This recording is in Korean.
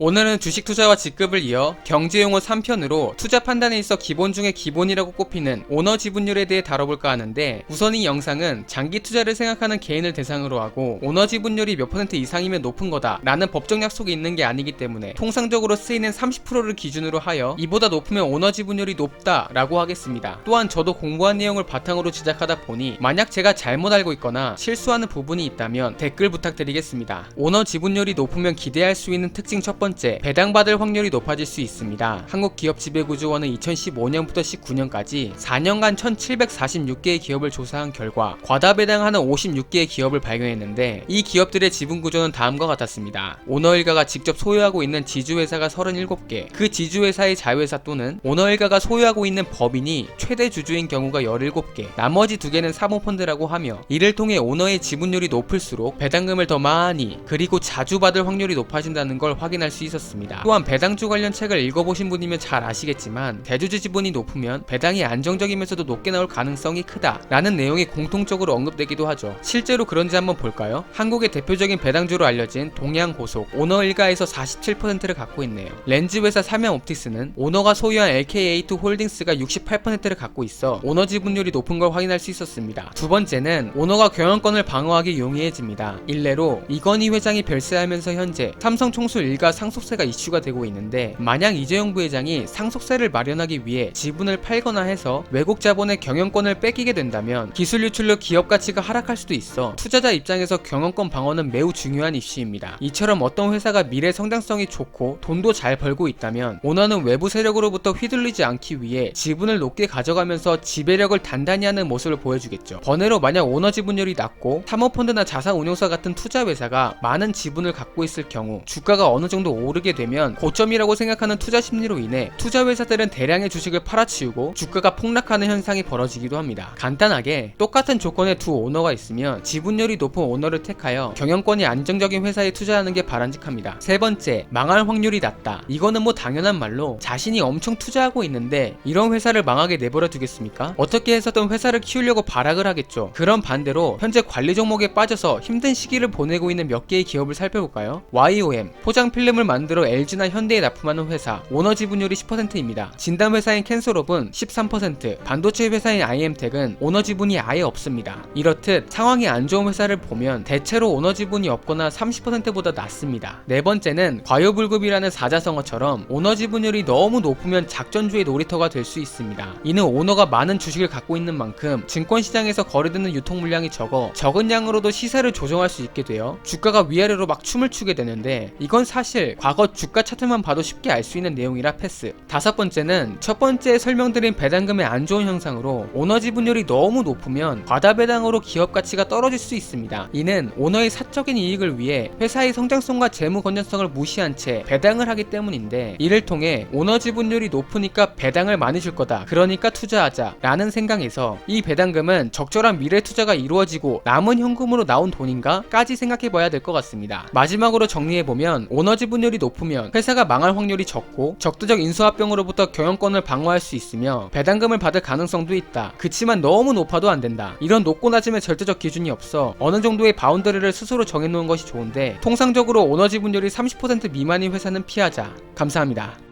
오늘은 주식 투자와 직급을 이어 경제용어 3편으로 투자 판단에 있어 기본 중에 기본이라고 꼽히는 오너 지분율에 대해 다뤄볼까 하는데 우선 이 영상은 장기 투자를 생각하는 개인을 대상으로 하고 오너 지분율이 몇 퍼센트 이상이면 높은 거다 라는 법적 약속이 있는 게 아니기 때문에 통상적으로 쓰이는 30%를 기준으로 하여 이보다 높으면 오너 지분율이 높다 라고 하겠습니다. 또한 저도 공부한 내용을 바탕으로 제작하다 보니 만약 제가 잘못 알고 있거나 실수하는 부분이 있다면 댓글 부탁드리겠습니다. 오너 지분율이 높으면 기대할 수 있는 특징 첫 번째 배당받을 확률이 높아질 수 있습니다. 한국 기업 지배구조원은 2015년부터 19년까지 4년간 1746개의 기업을 조사한 결과 과다 배당하는 56개의 기업을 발견했는데 이 기업들의 지분 구조는 다음과 같았습니다. 오너 일가가 직접 소유하고 있는 지주회사가 37개, 그 지주회사의 자회사 또는 오너 일가가 소유하고 있는 법인이 최대 주주인 경우가 17개, 나머지 두 개는 사모펀드라고 하며 이를 통해 오너의 지분율이 높을수록 배당금을 더 많이 그리고 자주 받을 확률이 높아진다는 걸 확인할 수 있었습니다. 또한 배당주 관련 책을 읽어보신 분이면 잘 아시겠지만 대주주 지분이 높으면 배당이 안정적이면서도 높게 나올 가능성이 크다 라는 내용이 공통적으로 언급되기도 하죠. 실제로 그런지 한번 볼까요? 한국의 대표적인 배당주로 알려진 동양고속 오너 일가에서 47%를 갖고 있네요. 렌즈 회사 삼양 옵틱스는 오너가 소유한 LKA2 홀딩스가 68%를 갖고 있어 오너 지분율이 높은 걸 확인할 수 있었습니다. 두 번째는 오너가 경영권을 방어하기 용이해집니다. 일례로 이건희 회장이 별세하면서 현재 삼성 총수 일가 상 속세가 이슈가 되고 있는데 만약 이재용 부회장이 상속세를 마련하기 위해 지분을 팔거나 해서 외국 자본의 경영권을 뺏기게 된다면 기술 유출로 기업 가치가 하락할 수도 있어 투자자 입장에서 경영권 방어는 매우 중요한 이슈입니다. 이처럼 어떤 회사가 미래 성장성이 좋고 돈도 잘 벌고 있다면 오너는 외부 세력으로부터 휘둘리지 않기 위해 지분을 높게 가져가면서 지배력을 단단히 하는 모습을 보여주겠죠. 번외로 만약 오너 지분율이 낮고 사모펀드나 자산운용사 같은 투자 회사가 많은 지분을 갖고 있을 경우 주가가 어느 정도 오르게 되면 고점이라고 생각하는 투자 심리로 인해 투자 회사들은 대량의 주식을 팔아치우고 주가가 폭락하는 현상이 벌어지기도 합니다. 간단하게 똑같은 조건의 두 오너가 있으면 지분율이 높은 오너를 택하여 경영권이 안정적인 회사에 투자하는 게 바람직합니다. 세 번째, 망할 확률이 낮다. 이거는 뭐 당연한 말로 자신이 엄청 투자하고 있는데 이런 회사를 망하게 내버려 두겠습니까? 어떻게 해서든 회사를 키우려고 발악을 하겠죠. 그런 반대로 현재 관리 종목에 빠져서 힘든 시기를 보내고 있는 몇 개의 기업을 살펴볼까요? YOM, 포장 필름을 만들어 LG나 현대에 납품하는 회사, 오너 지분율이 10%입니다. 진단 회사인 캔솔업은 13%, 반도체 회사인 IM텍은 오너 지분이 아예 없습니다. 이렇듯 상황이 안 좋은 회사를 보면 대체로 오너 지분이 없거나 30%보다 낮습니다. 네 번째는 과요불급이라는 사자성어처럼 오너 지분율이 너무 높으면 작전주의 놀이터가 될 수 있습니다. 이는 오너가 많은 주식을 갖고 있는 만큼 증권시장에서 거래되는 유통 물량이 적어 적은 양으로도 시세를 조정할 수 있게 되어 주가가 위아래로 막 춤을 추게 되는데 이건 사실 과거 주가 차트만 봐도 쉽게 알 수 있는 내용이라 패스. 다섯 번째는 첫 번째 설명드린 배당금의 안 좋은 현상으로 오너 지분율이 너무 높으면 과다 배당으로 기업 가치가 떨어질 수 있습니다. 이는 오너의 사적인 이익을 위해 회사의 성장성과 재무 건전성을 무시한 채 배당을 하기 때문인데 이를 통해 오너 지분율이 높으니까 배당을 많이 줄 거다. 그러니까 투자하자. 라는 생각에서 이 배당금은 적절한 미래 투자가 이루어지고 남은 현금으로 나온 돈인가? 까지 생각해 봐야 될 것 같습니다. 마지막으로 정리해 보면 오너 지 분율이 높으면 회사가 망할 확률이 적고 적대적 인수합병으로부터 경영권을 방어할 수 있으며 배당금을 받을 가능성도 있다. 그치만 너무 높아도 안 된다. 이런 높고 낮음의 절대적 기준이 없어 어느 정도의 바운더리를 스스로 정해놓은 것이 좋은데 통상적으로 오너 지분율이 30% 미만인 회사는 피하자. 감사합니다.